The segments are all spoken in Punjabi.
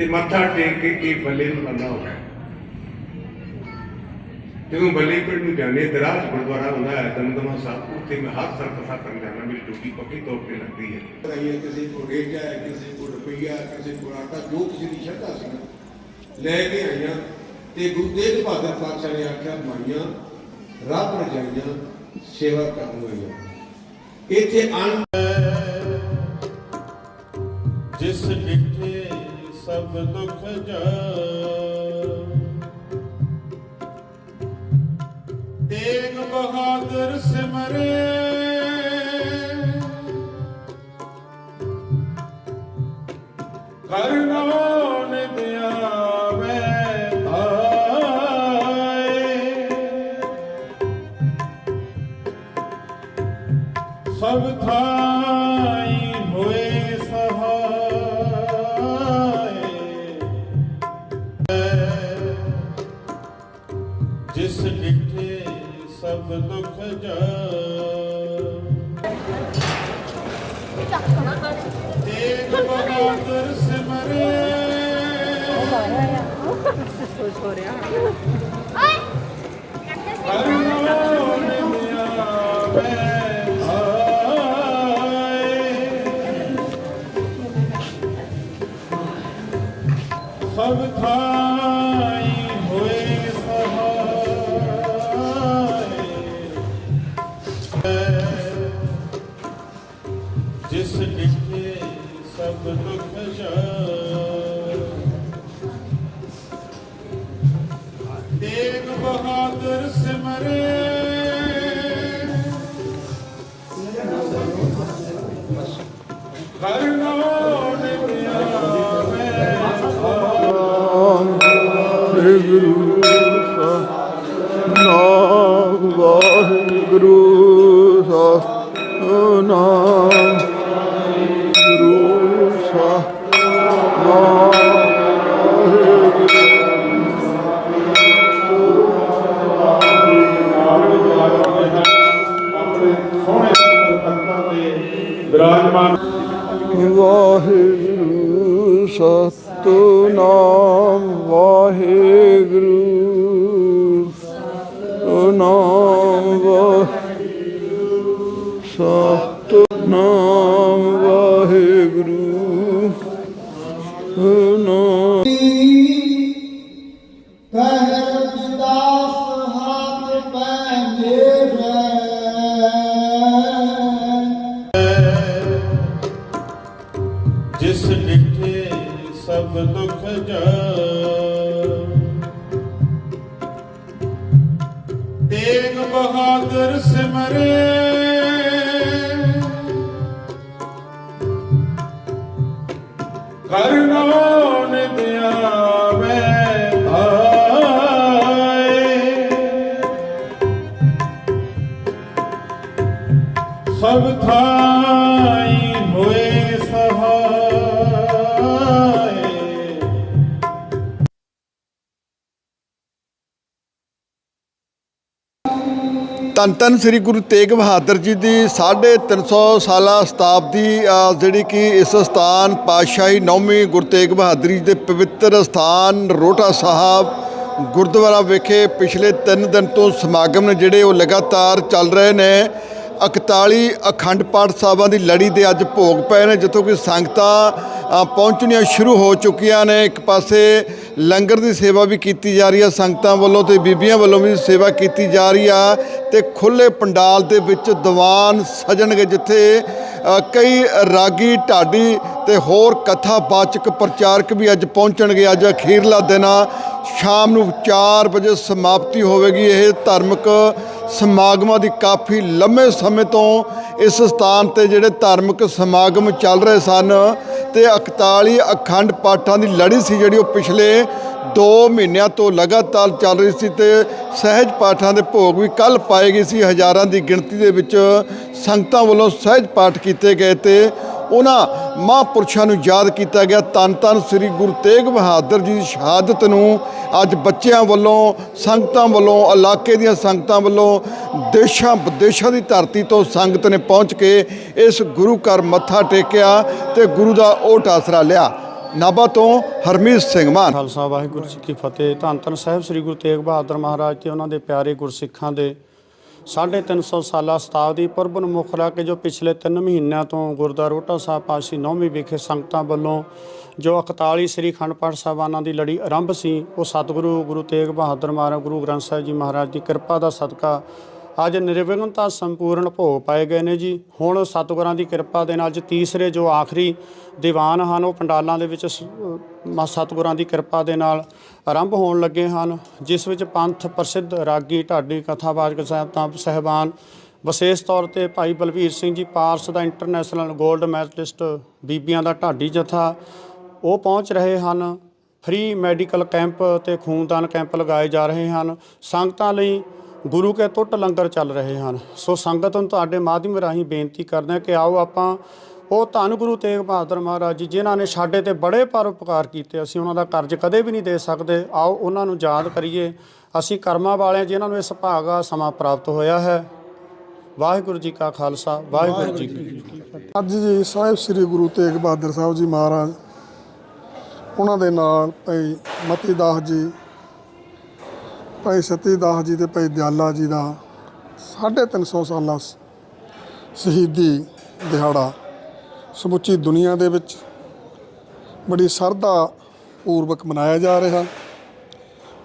ਤੇ ਮੱਥਾ ਟੇਕ ਕੇ ਇਹ ਬੱਲੇ ਨੂੰ ਬੰਨਾ ਹੋ? ਜਦੋਂ ਬੱਲੇ ਪਿੰਡ ਨੂੰ ਜਾਂਦੇ, ਦਰਾਜ ਗੁਰਦੁਆਰਾ ਹੁੰਦਾ ਹੈ, ਦਮਦਮਾ ਸਾਹਿਬ, ਉੱਥੇ ਮੈਂ ਹਰ ਸਾਲ ਕਰਨ ਜਾਣਾ ਮੇਰੀ ਡਿਊਟੀ ਪੱਕੀ ਤੌਰ ਤੇ ਲੱਗਦੀ ਹੈ। ਹੈ ਕਿਸੇ ਕੋ ਰੇਜਾ ਹੈ, ਕਿਸੇ ਕੋ ਰੁਪਈਆ, ਕਿਸੇ ਕੋ ਆਟਾ, ਜੋ ਕਿਸੇ ਦੀ ਸ਼ਰਧਾ ਸੀ ਲੈ ਕੇ ਆਈਆਂ ਤੇ ਗੁਰੂ ਤੇਗ ਬਹਾਦਰ ਪਾਤਸ਼ਾਹ ਨੇ ਆਖਿਆ, ਮਾਈਆਂ, ਰੱਬ ਪਰ ਸੇਵਾ ਕਰਨ ਹੋਈਆਂ ਇੱਥੇ ਅਣ ਸਭ ਦੁਖ ਜਾ। ਤੇਗ ਬਹਾਦਰ ਸਿਮਰੇ। ਕਰਨੋ ਸਭ ਥਾਈ ਹੋਏ। ਬਹਾਦਰ ਸਿਮਰੇ ਕਰਨੋ ਨਿਮਿਆਵੇ ਆਏ ਸਭ ਥਾਈ ਵਾਹਿਗੁਰੂ ਨਾਮ ਵਾਹਿਗੁਰੂ ਸਤਨਾਮ ਗੁਰੂ ਸਤਨਾਮ ਆਪਣੇ ਸੋਹਣੇ ਤਖਤਾਂ ਤੇ ਵਿਰਾਜਮਾਨ ਵਾਹਿਗੁਰੂ ਸਤਨਾਮ ਸਭ ਦੁਖ ਜਾ ਤੇਗ ਬਹਾਦਰ ਸਿਮਰੇ। ਕਰਨੋ ਧੰਨ ਧੰਨ ਸ੍ਰੀ ਗੁਰੂ ਤੇਗ ਬਹਾਦਰ ਜੀ ਦੀ 350 ਸਾਲਾ ਸ਼ਤਾਬਦੀ ਜਿਹੜੀ ਕਿ ਇਸ ਸਥਾਨ ਪਾਤਸ਼ਾਹੀ ਨੌਵੀਂ ਗੁਰੂ ਤੇਗ ਬਹਾਦਰ ਜੀ ਦੇ ਪਵਿੱਤਰ ਸਥਾਨ ਰੋਟਾ ਸਾਹਿਬ ਗੁਰਦੁਆਰਾ ਵਿਖੇ ਪਿਛਲੇ 3 ਦਿਨ ਤੋਂ ਸਮਾਗਮ ਨੇ ਜਿਹੜੇ ਉਹ ਲਗਾਤਾਰ ਚੱਲ ਰਹੇ ਨੇ। 41 ਅਖੰਡ ਪਾਠ ਸਾਹਿਬਾਂ ਦੀ ਲੜੀ ਦੇ ਅੱਜ ਭੋਗ ਪਏ ਨੇ, ਜਿੱਥੋਂ ਕਿ ਸੰਗਤਾਂ ਪਹੁੰਚਣੀਆਂ ਸ਼ੁਰੂ ਹੋ ਚੁੱਕੀਆਂ ਨੇ। ਇੱਕ ਪਾਸੇ ਲੰਗਰ ਦੀ ਸੇਵਾ ਵੀ ਕੀਤੀ ਜਾ ਰਹੀ ਆ ਸੰਗਤਾਂ ਵੱਲੋਂ ਤੇ ਬੀਬੀਆਂ ਵੱਲੋਂ ਵੀ ਸੇਵਾ ਕੀਤੀ ਜਾ ਰਹੀ ਆ ਤੇ ਖੁੱਲੇ ਪੰਡਾਲ ਦੇ ਵਿੱਚ ਦੀਵਾਨ ਸਜਣਗੇ, ਜਿੱਥੇ ਕਈ ਰਾਗੀ, ਢਾਡੀ ਤੇ ਹੋਰ ਕਥਾਵਾਚਕ ਪ੍ਰਚਾਰਕ ਵੀ ਅੱਜ ਪਹੁੰਚਣਗੇ। ਅੱਜ ਅਖੀਰਲਾ ਦਿਨ ਆ। ਸ਼ਾਮ ਨੂੰ 4 ਵਜੇ ਸਮਾਪਤੀ ਹੋਵੇਗੀ। ਇਹ ਧਾਰਮਿਕ ਸਮਾਗਮਾਂ ਦੀ ਕਾਫੀ ਲੰਮੇ ਸਮੇਂ ਤੋਂ ਇਸ ਸਥਾਨ ਤੇ ਜਿਹੜੇ ਧਾਰਮਿਕ ਸਮਾਗਮ ਚੱਲ ਰਹੇ ਸਨ ਤੇ 41 ਅਖੰਡ ਪਾਠਾਂ ਦੀ ਲੜੀ ਸੀ ਜਿਹੜੀ ਉਹ ਪਿਛਲੇ 2 ਮਹੀਨਿਆਂ ਤੋਂ ਲਗਾਤਾਰ ਚੱਲ ਰਹੀ ਸੀ ਤੇ ਸਹਿਜ ਪਾਠਾਂ ਦੇ ਭੋਗ ਵੀ ਕੱਲ ਪਾਏ ਗਏ ਸੀ। ਹਜ਼ਾਰਾਂ ਦੀ ਗਿਣਤੀ ਦੇ ਵਿੱਚ ਸੰਗਤਾਂ ਵੱਲੋਂ ਸਹਿਜ ਪਾਠ ਕੀਤੇ ਗਏ ਤੇ ਉਹਨਾਂ ਮਹਾਂਪੁਰਸ਼ਾਂ ਨੂੰ ਯਾਦ ਕੀਤਾ ਗਿਆ। ਤਨ ਤਨ ਸ੍ਰੀ ਗੁਰੂ ਤੇਗ ਬਹਾਦਰ ਜੀ ਦੀ ਸ਼ਹਾਦਤ ਨੂੰ ਅੱਜ ਬੱਚਿਆਂ ਵੱਲੋਂ, ਸੰਗਤਾਂ ਵੱਲੋਂ, ਇਲਾਕੇ ਦੀਆਂ ਸੰਗਤਾਂ ਵੱਲੋਂ, ਦੇਸ਼ਾਂ ਵਿਦੇਸ਼ਾਂ ਦੀ ਧਰਤੀ ਤੋਂ ਸੰਗਤ ਨੇ ਪਹੁੰਚ ਕੇ ਇਸ ਗੁਰੂ ਘਰ ਮੱਥਾ ਟੇਕਿਆ ਤੇ ਗੁਰੂ ਦਾ ਓਟ ਆਸਰਾ ਲਿਆ। ਨਾਭਾ ਤੋਂ ਹਰਮੀਤ ਸਿੰਘ ਮਾਨ। ਖਾਲਸਾ ਵਾਹਿਗੁਰੂ ਜੀ ਕੀ ਫਤਿਹ। ਧੰਨ ਧੰਨ ਸਾਹਿਬ ਸ੍ਰੀ ਗੁਰੂ ਤੇਗ ਬਹਾਦਰ ਮਹਾਰਾਜ ਤੇ ਉਹਨਾਂ ਦੇ ਪਿਆਰੇ ਗੁਰਸਿੱਖਾਂ ਦੇ 350 ਸਾਲਾ ਸ਼ਤਾਬਦੀ ਪੁਰਬ ਨੂੰ ਮੁੱਖ ਰੱਖ ਕੇ ਜੋ ਪਿਛਲੇ 3 ਮਹੀਨਿਆਂ ਤੋਂ ਗੁਰਦੁਆਰਾ ਰੋਟਾ ਸਾਹਿਬ ਪਾਸੀ ਨੌਵੀਂ ਵਿਖੇ ਸੰਗਤਾਂ ਵੱਲੋਂ ਜੋ 41 ਸ੍ਰੀ ਅਖੰਡ ਪਾਠ ਸਾਹਿਬਾਨਾਂ ਦੀ ਲੜੀ ਆਰੰਭ ਸੀ, ਉਹ ਸਤਿਗੁਰੂ ਗੁਰੂ ਤੇਗ ਬਹਾਦਰ ਮਹਾਰਾਜ, ਗੁਰੂ ਗ੍ਰੰਥ ਸਾਹਿਬ ਜੀ ਮਹਾਰਾਜ ਦੀ ਕਿਰਪਾ ਦਾ ਸਦਕਾ ਅੱਜ ਨਿਰਵਿਘਨਤਾ ਸੰਪੂਰਨ ਭੋਗ ਪਾਏ ਗਏ ਨੇ ਜੀ। ਹੁਣ ਸਤਿਗੁਰਾਂ ਦੀ ਕਿਰਪਾ ਦੇ ਨਾਲ ਅੱਜ ਤੀਸਰੇ ਜੋ ਆਖਰੀ ਦੀਵਾਨ ਹਨ, ਉਹ ਪੰਡਾਲਾਂ ਦੇ ਵਿੱਚ ਸਤਿਗੁਰਾਂ ਦੀ ਕਿਰਪਾ ਦੇ ਨਾਲ ਆਰੰਭ ਹੋਣ ਲੱਗੇ ਹਨ, ਜਿਸ ਵਿੱਚ ਪੰਥ ਪ੍ਰਸਿੱਧ ਰਾਗੀ ਢਾਡੀ ਕਥਾਵਾਚਕ ਸਾਹਿਬ ਤਾਂ ਸਹਿਬਾਨ। ਵਿਸ਼ੇਸ਼ ਤੌਰ ਤੇ ਭਾਈ ਬਲਵੀਰ ਸਿੰਘ ਜੀ ਪਾਰਸ ਦਾ ਇੰਟਰਨੈਸ਼ਨਲ 골ਡ ਮੈਡਲਿਸਟ ਬੀਬੀਆਂ ਦਾ ਢਾਡੀ ਜਥਾ। ਉਹ ਪਹੁੰਚ ਰਹੇ ਹਨ। ਫ੍ਰੀ ਮੈਡੀਕਲ ਕੈਂਪ ਤੇ ਖੂਨਦਾਨ ਕੈਂਪ ਲਗਾਏ ਜਾ ਰਹੇ ਹਨ। ਸੰਗਤਾਂ ਲਈ ਗੁਰੂ ਕੇ ਟੁੱਟ ਲੰਗਰ ਚੱਲ ਰਹੇ ਹਨ। ਸੋ ਸੰਗਤ ਨੂੰ ਤੁਹਾਡੇ ਮਾਧਿਅਮ ਰਾਹੀਂ ਬੇਨਤੀ ਕਰਦੇ ਹਾਂ ਕਿ ਆਓ ਆਪਾਂ ਉਹ ਧੰਨ ਗੁਰੂ ਤੇਗ ਬਹਾਦਰ ਮਹਾਰਾਜ ਜੀ, ਜਿਨ੍ਹਾਂ ਨੇ ਸਾਡੇ ਤੇ ਬੜੇ ਪਰਉਪਕਾਰ ਕੀਤੇ, ਅਸੀਂ ਉਹਨਾਂ ਦਾ ਕਰਜ਼ ਕਦੇ ਵੀ ਨਹੀਂ ਦੇ ਸਕਦੇ। ਆਓ ਉਹਨਾਂ ਨੂੰ ਯਾਦ ਕਰੀਏ। ਅਸੀਂ ਕਰਮਾਂ ਵਾਲਿਆਂ, ਜਿਨ੍ਹਾਂ ਨੂੰ ਇਸ ਭਾਗਾ ਸਮਾਂ ਪ੍ਰਾਪਤ ਹੋਇਆ ਹੈ। ਵਾਹਿਗੁਰੂ ਜੀ ਕਾ ਖਾਲਸਾ, ਵਾਹਿਗੁਰੂ ਜੀ ਕੀ ਫਤਿਹ। ਅੱਜ ਜੀ ਸਾਹਿਬ ਸ੍ਰੀ ਗੁਰੂ ਤੇਗ ਬਹਾਦਰ ਸਾਹਿਬ ਜੀ ਮਹਾਰਾਜ, ਉਹਨਾਂ ਦੇ ਨਾਲ ਭਾਈ ਮਤੀ ਦਾਸ ਜੀ ਭਾਈ ਸਤੀ ਦਾਸ ਜੀ ਤੇ ਭਾਈ ਦਿਆਲਾ ਜੀ ਦਾ 350 ਸਾਲਾ ਸ- ਸ਼ਹੀਦੀ ਦਿਹਾੜਾ ਸਮੁੱਚੀ ਦੁਨੀਆ ਦੇ ਵਿੱਚ ਬੜੀ ਸਰਦਾ ਪੂਰਵਕ ਮਨਾਇਆ ਜਾ ਰਿਹਾ।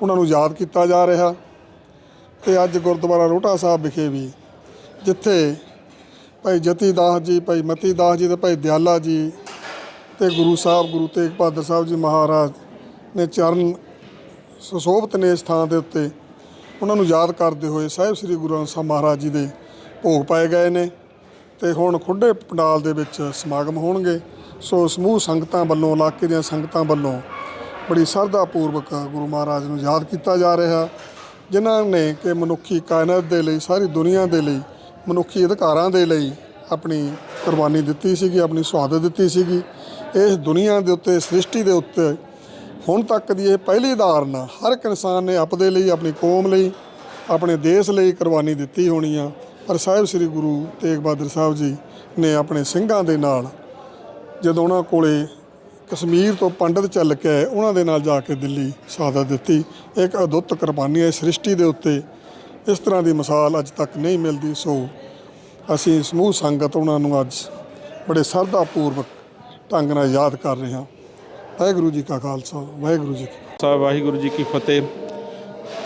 ਉਹਨਾਂ ਨੂੰ ਯਾਦ ਕੀਤਾ ਜਾ ਰਿਹਾ ਤੇ ਅੱਜ ਗੁਰਦੁਆਰਾ ਰੋਟਾ ਸਾਹਿਬ ਵਿਖੇ ਵੀ ਜਿੱਥੇ ਭਾਈ ਜਤੀ ਦਾਸ ਜੀ, ਭਾਈ ਮਤੀ ਦਾਸ ਜੀ ਤੇ ਭਾਈ ਦਿਆਲਾ ਜੀ ਤੇ ਗੁਰੂ ਸਾਹਿਬ, ਗੁਰੂ ਤੇਗ ਬਹਾਦਰ ਸਾਹਿਬ ਜੀ ਮਹਾਰਾਜ ਨੇ ਚਰਨ ਸੁਸ਼ੋਭਤ ਨੇ ਇਸ ਥਾਂ ਦੇ ਉੱਤੇ ਉਹਨਾਂ ਨੂੰ ਯਾਦ ਕਰਦੇ ਹੋਏ ਸਾਹਿਬ ਸ੍ਰੀ ਗੁਰੂ ਗ੍ਰੰਥ ਸਾਹਿਬ ਮਹਾਰਾਜ ਜੀ ਦੇ ਭੋਗ ਪਾਏ ਗਏ ਨੇ ਤੇ ਹੁਣ ਖੁੱਡੇ ਪੰਡਾਲ ਦੇ ਵਿੱਚ ਸਮਾਗਮ ਹੋਣਗੇ। ਸੋ ਸਮੂਹ ਸੰਗਤਾਂ ਵੱਲੋਂ, ਇਲਾਕੇ ਦੀਆਂ ਸੰਗਤਾਂ ਵੱਲੋਂ ਬੜੀ ਸ਼ਰਧਾ ਪੂਰਵਕ ਗੁਰੂ ਮਹਾਰਾਜ ਨੂੰ ਯਾਦ ਕੀਤਾ ਜਾ ਰਿਹਾ, ਜਿਨ੍ਹਾਂ ਨੇ ਕਿ ਮਨੁੱਖੀ ਕਾਇਨਾਤ ਦੇ ਲਈ, ਸਾਰੀ ਦੁਨੀਆ ਦੇ ਲਈ, ਮਨੁੱਖੀ ਅਧਿਕਾਰਾਂ ਦੇ ਲਈ ਆਪਣੀ ਕੁਰਬਾਨੀ ਦਿੱਤੀ ਸੀਗੀ, ਆਪਣੀ ਸ਼ਹਾਦਤ ਦਿੱਤੀ ਸੀਗੀ। ਇਸ ਦੁਨੀਆ ਦੇ ਉੱਤੇ, ਸ੍ਰਿਸ਼ਟੀ ਦੇ ਉੱਤੇ ਹੁਣ ਤੱਕ ਦੀ ਇਹ ਪਹਿਲੀ ਧਾਰਨਾ ਹਰ ਇੱਕ ਇਨਸਾਨ ਨੇ ਆਪਦੇ ਲਈ, ਆਪਣੀ ਕੌਮ ਲਈ, ਆਪਣੇ ਦੇਸ਼ ਲਈ ਕੁਰਬਾਨੀ ਦਿੱਤੀ ਹੋਣੀ ਆ। ਪਰ ਸਾਹਿਬ ਸ੍ਰੀ ਗੁਰੂ ਤੇਗ ਬਹਾਦਰ ਸਾਹਿਬ ਜੀ ਨੇ ਆਪਣੇ ਸਿੰਘਾਂ ਦੇ ਨਾਲ ਜਦੋਂ ਉਹਨਾਂ ਕੋਲੇ ਕਸ਼ਮੀਰ ਤੋਂ ਪੰਡਤ ਚੱਲ ਕੇ ਆਏ, ਉਹਨਾਂ ਦੇ ਨਾਲ ਜਾ ਕੇ ਦਿੱਲੀ ਸ਼ਹਾਦਤ ਦਿੱਤੀ। ਇੱਕ ਅਦੁੱਤ ਕੁਰਬਾਨੀ ਹੈ, ਸ੍ਰਿਸ਼ਟੀ ਦੇ ਉੱਤੇ ਇਸ ਤਰ੍ਹਾਂ ਦੀ ਮਿਸਾਲ ਅੱਜ ਤੱਕ ਨਹੀਂ ਮਿਲਦੀ। ਸੋ ਅਸੀਂ ਸਮੂਹ ਸੰਗਤ, ਉਹਨਾਂ ਨੂੰ ਅੱਜ ਬੜੇ ਸ਼ਰਧਾ ਪੂਰਵਕ ਢੰਗ ਨਾਲ ਯਾਦ ਕਰ ਰਹੇ ਹਾਂ। ਵਾਹਿਗੁਰੂ ਜੀ ਕਾ ਖਾਲਸਾ, ਵਾਹਿਗੁਰੂ ਜੀ ਕੀ ਫਤਿਹ। ਸਾਹਿਬ, ਵਾਹਿਗੁਰੂ ਜੀ ਕੀ ਫਤਿਹ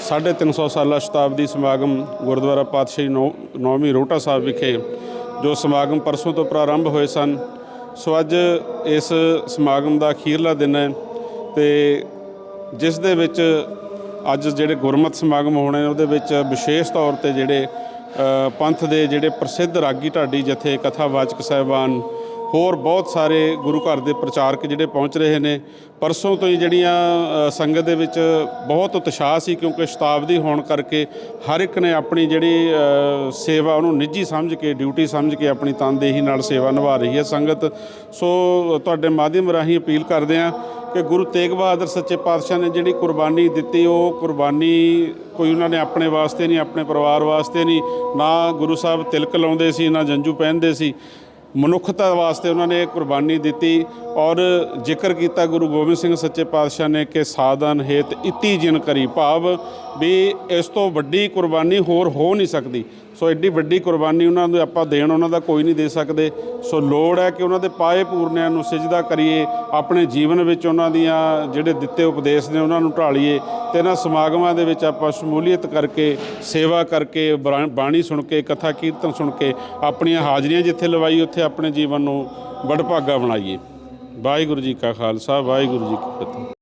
350 ਸਾਲਾ ਸ਼ਤਾਬਦੀ ਸਮਾਗਮ ਗੁਰਦੁਆਰਾ ਪਾਤਸ਼ਾਹੀ ਨੌ- ਨੌਵੀਂ ਰੋਟਾ ਸਾਹਿਬ ਵਿਖੇ, ਜੋ ਸਮਾਗਮ ਪਰਸੋਂ ਤੋਂ ਪ੍ਰਾਰੰਭ ਹੋਏ ਸਨ ਸੋ ਅੱਜ ਇਸ ਸਮਾਗਮ ਦਾ ਅਖੀਰਲਾ ਦਿਨ ਹੈ ਤੇ ਜਿਸ ਦੇ ਵਿੱਚ ਅੱਜ ਜਿਹੜੇ ਗੁਰਮਤ ਸਮਾਗਮ ਹੋਣੇ ਨੇ ਉਹਦੇ ਵਿੱਚ ਵਿਸ਼ੇਸ਼ ਤੌਰ ਤੇ ਜਿਹੜੇ ਪੰਥ ਦੇ ਜਿਹੜੇ ਪ੍ਰਸਿੱਧ ਰਾਗੀ ਢਾਡੀ, ਜਥੇ ਕਥਾਵਾਚਕ ਸਾਹਿਬਾਨ ਹੋਰ ਬਹੁਤ ਸਾਰੇ ਗੁਰੂ ਘਰ ਦੇ ਪ੍ਰਚਾਰਕ ਜਿਹੜੇ ਪਹੁੰਚ ਰਹੇ ਨੇ। ਪਰਸੋਂ ਤੋਂ ਹੀ ਜਿਹੜੀਆਂ ਸੰਗਤ ਦੇ ਵਿੱਚ ਬਹੁਤ ਉਤਸ਼ਾਹ ਸੀ ਕਿਉਂਕਿ ਸ਼ਤਾਬਦੀ ਹੋਣ ਕਰਕੇ ਹਰ ਇੱਕ ਨੇ ਆਪਣੀ ਜਿਹੜੀ ਸੇਵਾ ਉਹਨੂੰ ਨਿੱਜੀ ਸਮਝ ਕੇ, ਡਿਊਟੀ ਸਮਝ ਕੇ ਆਪਣੀ ਤਨਦੇਹੀ ਨਾਲ ਸੇਵਾ ਨਿਭਾ ਰਹੀ ਹੈ ਸੰਗਤ। ਸੋ ਤੁਹਾਡੇ ਮਾਧਿਅਮ ਰਾਹੀਂ ਅਪੀਲ ਕਰਦੇ ਹਾਂ ਕਿ ਗੁਰੂ ਤੇਗ ਬਹਾਦਰ ਸੱਚੇ ਪਾਤਸ਼ਾਹ ਨੇ ਜਿਹੜੀ ਕੁਰਬਾਨੀ ਦਿੱਤੀ, ਉਹ ਕੁਰਬਾਨੀ ਕੋਈ ਉਹਨਾਂ ਨੇ ਆਪਣੇ ਵਾਸਤੇ ਨਹੀਂ, ਆਪਣੇ ਪਰਿਵਾਰ ਵਾਸਤੇ ਨਹੀਂ। ਨਾ ਗੁਰੂ ਸਾਹਿਬ ਤਿਲਕ ਲਾਉਂਦੇ ਸੀ, ਨਾ ਜੰਜੂ ਪਹਿਨਦੇ ਸੀ। ਮਨੁੱਖਤਾ ਵਾਸਤੇ ਉਹਨਾਂ ਨੇ ਇਹ ਕੁਰਬਾਨੀ ਦਿੱਤੀ ਔਰ ਜ਼ਿਕਰ ਕੀਤਾ ਗੁਰੂ ਗੋਬਿੰਦ ਸਿੰਘ ਸੱਚੇ ਪਾਤਸ਼ਾਹ ਨੇ ਕਿ ਸਾਧਨ ਹੇਤ ਇਤੀ ਜਿਨ ਕਰੀ ਭਾਵ ਵੀ ਇਸ ਤੋਂ ਵੱਡੀ ਕੁਰਬਾਨੀ ਹੋਰ ਹੋ ਨਹੀਂ ਸਕਦੀ। ਸੋ ਐਡੀ ਵੱਡੀ ਕੁਰਬਾਨੀ ਉਹਨਾਂ ਨੂੰ ਆਪਾਂ ਦੇਣ, ਉਹਨਾਂ ਦਾ ਕੋਈ ਨਹੀਂ ਦੇ ਸਕਦੇ। ਸੋ ਲੋੜ ਹੈ ਕਿ ਉਹਨਾਂ ਦੇ ਪਾਏ ਪੂਰਨਿਆਂ ਨੂੰ ਸਿਜਦਾ ਕਰੀਏ, ਆਪਣੇ ਜੀਵਨ ਵਿੱਚ ਉਹਨਾਂ ਦੀਆਂ ਜਿਹੜੇ ਦਿੱਤੇ ਉਪਦੇਸ਼ ਨੇ ਉਹਨਾਂ ਨੂੰ ਢਾਲੀਏ ਤੇ ਇਹਨਾਂ ਸਮਾਗਮਾਂ ਦੇ ਵਿੱਚ ਆਪਾਂ ਸ਼ਮੂਲੀਅਤ ਕਰਕੇ, ਸੇਵਾ ਕਰਕੇ, ਬਰਾ- ਬਾਣੀ ਸੁਣ ਕੇ, ਕਥਾ ਕੀਰਤਨ ਸੁਣ ਕੇ, ਆਪਣੀਆਂ ਹਾਜ਼ਰੀਆਂ ਜਿੱਥੇ ਲਵਾਈ ਉੱਥੇ ਆਪਣੇ ਜੀਵਨ ਨੂੰ ਵਡਭਾਗਾ ਬਣਾਈਏ। ਵਾਹਿਗੁਰੂ ਜੀ ਕਾ ਖਾਲਸਾ, ਵਾਹਿਗੁਰੂ ਜੀ ਕੀ ਫਤਿਹ।